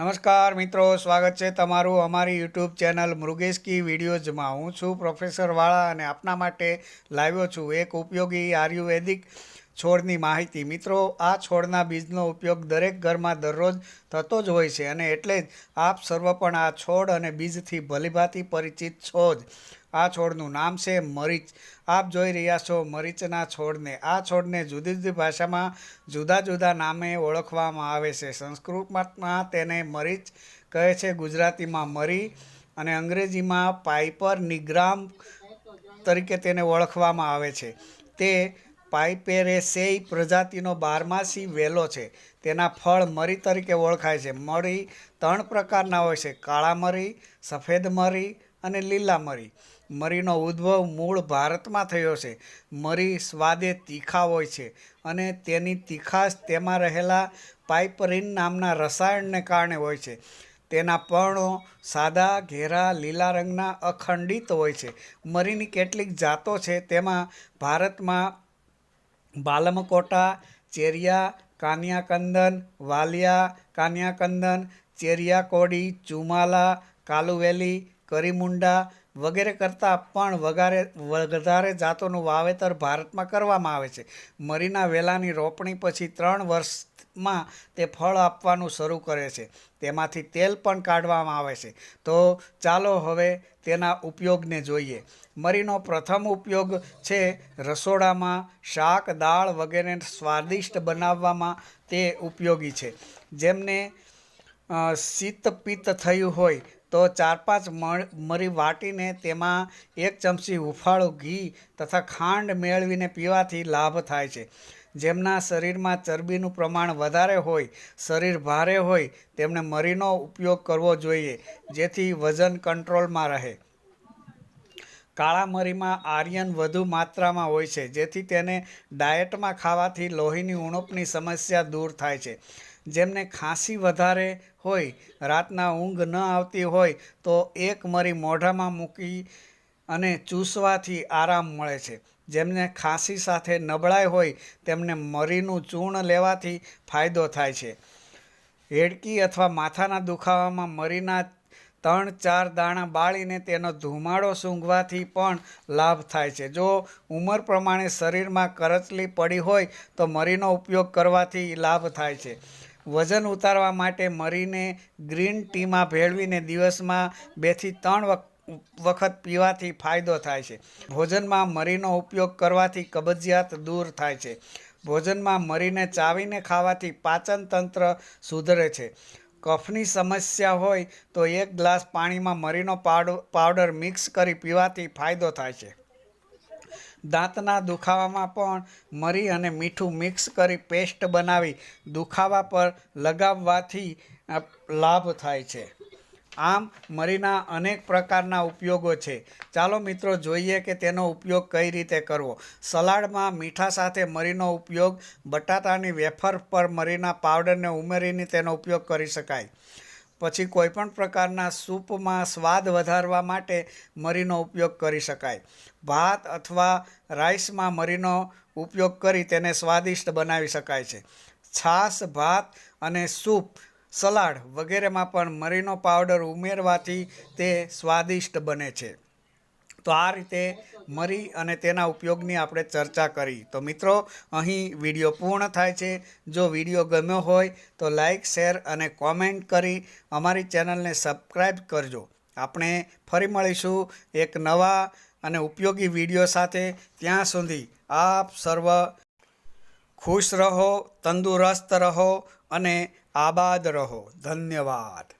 નમસ્કાર મિત્રો, સ્વાગત છે તમારું અમારી યુટ્યુબ ચેનલ મૃગેશ કી વિડીયોઝમાં. હું છું પ્રોફેસર વાળા અને આપના માટે લાવ્યો છું એક ઉપયોગી આયુર્વેદિક છોડની માહિતી. મિત્રો, આ છોડના બીજનો ઉપયોગ દરેક ઘરમાં દરરોજ થતો જ હોય છે અને એટલે જ આપ સર્વ પણ આ છોડ અને બીજથી ભલીભાતી પરિચિત છો જ. આ છોડનું નામ છે મરીચ. આપ જોઈ રહ્યા છો મરીચના છોડને. આ છોડને જુદી જુદી ભાષામાં જુદા જુદા નામે ઓળખવામાં આવે છે. સંસ્કૃતમાં તેને મરીચ કહે છે, ગુજરાતીમાં મરી અને અંગ્રેજીમાં પાઇપર નિગ્રામ તરીકે તેને ઓળખવામાં આવે છે. તે પાઇપેરેસેઈ પ્રજાતિનો બારમાસી વેલો છે. તેના ફળ મરી તરીકે ઓળખાય છે. મરી ત્રણ પ્રકારના હોય છે. કાળા મરી, સફેદ મરી અને લીલા મરી. મરીનો ઉદ્ભવ મૂળ ભારતમાં થયો છે. મરી સ્વાદે તીખા હોય છે અને તેની તીખાશ તેમાં રહેલા પાઇપરીન નામના રસાયણને કારણે હોય છે. તેના પર્ણો સાદા, ઘેરા, લીલા રંગના, અખંડિત હોય છે. મરીની કેટલીક જાતો છે તેમાં ભારતમાં બાલમકોટા, ચેરિયા, કાનિયાકંદન, વાલિયા, કાનિયાકંદન ચેરિયા કોડી ચુમાલા, કાલુવેલી કરીમુંડા વગેરે કરતાં પણ વગારે, વધારે જાતોનું વાવેતર ભારતમાં કરવામાં આવે છે. મરીના વેલાની રોપણી પછી ત્રણ વર્ષમાં તે ફળ આપવાનું શરૂ કરે છે. તેમાંથી તેલ પણ કાઢવામાં આવે છે. તો ચાલો હવે તેના ઉપયોગને જોઈએ. મરીનો પ્રથમ ઉપયોગ છે રસોડામાં શાક, દાળ વગેરે સ્વાદિષ્ટ બનાવવામાં તે ઉપયોગી છે. જેમને શીતપિત્ત પિત્ત થયું હોય તો ચાર પાંચ મરી વાટીને તેમાં એક ચમચી હુંફાળું ઘી તથા ખાંડ મેળવીને પીવાથી લાભ થાય છે. જેમના શરીરમાં ચરબીનું પ્રમાણ વધારે હોય, શરીર ભારે હોય તેમણે મરીનો ઉપયોગ કરવો જોઈએ, જેથી વજન કંટ્રોલમાં રહે. કાળા મરીમાં આર્યન વધુ માત્રામાં હોય છે, જેથી તેને ડાયટમાં ખાવાથી લોહીની ઉણપની સમસ્યા દૂર થાય છે. જેમને ખાંસી વધારે હોય, રાતના ઊંઘ ન આવતી હોય, તો એક મરી મોઢામાં મૂકી અને ચૂસવાથી આરામ મળે છે. જેમને ખાંસી સાથે નબળાઈ હોય, તેમને મરીનું ચૂર્ણ લેવાથી ફાયદો થાય છે. હેડકી અથવા માથાના દુખાવામાં મરીના ત્રણ, ચાર દાણા બાળીને તેનો ધુમાડો સૂંઘવાથી પણ લાભ થાય છે. જો ઉંમર પ્રમાણે શરીરમાં કરચલી પડી હોય, તો મરીનો ઉપયોગ કરવાથી લાભ થાય છે. વજન ઉતારવા માટે મરીને ગ્રીન ટીમાં ભેળવીને દિવસમાં બેથી ત્રણ વખ વખત પીવાથી ફાયદો થાય છે. ભોજનમાં મરીનો ઉપયોગ કરવાથી કબજિયાત દૂર થાય છે. ભોજનમાં મરીને ચાવીને ખાવાથી પાચન તંત્ર સુધરે છે. કફની સમસ્યા હોય તો એક ગ્લાસ પાણીમાં મરીનો પાવડર મિક્સ કરી પીવાથી ફાયદો થાય છે. દાંતના દુખાવામાં પણ મરી અને મીઠું મિક્સ કરી પેસ્ટ બનાવી દુખાવા પર લગાવવાથી લાભ થાય છે. આમ મરીના અનેક પ્રકારના ઉપયોગો છે. ચાલો મિત્રો જોઈએ કે તેનો ઉપયોગ કઈ રીતે કરવો. સલાડમાં મીઠા સાથે મરીનો ઉપયોગ, બટાટાની વેફર પર મરીના પાવડરને ઉમેરીને તેનો ઉપયોગ કરી શકાય. પછી કોઈપણ પ્રકારના સૂપમાં સ્વાદ વધારવા માટે મરીનો ઉપયોગ કરી શકાય. ભાત અથવા રાઈસમાં મરીનો ઉપયોગ કરી તેને સ્વાદિષ્ટ બનાવી શકાય છે. છાશ, ભાત અને સૂપ, સલાડ વગેરેમાં પણ મરીનો પાવડર ઉમેરવાથી તે સ્વાદિષ્ટ બને છે. તો આ રીતે મરી અને તેના ઉપયોગની આપણે ચર્ચા કરી. તો મિત્રો, અહીં વીડિયો પૂર્ણ થાય છે. જો વીડિયો ગમ્યો હોય તો લાઈક, શેર અને કોમેન્ટ કરી અમારી ચેનલને સબસ્ક્રાઈબ કરજો. આપણે ફરી મળીશું એક નવા અને ઉપયોગી વીડિયો સાથે. ત્યાં સુધી આપ સર્વ ખુશ રહો, તંદુરસ્ત રહો અને આબાદ રહો. ધન્યવાદ.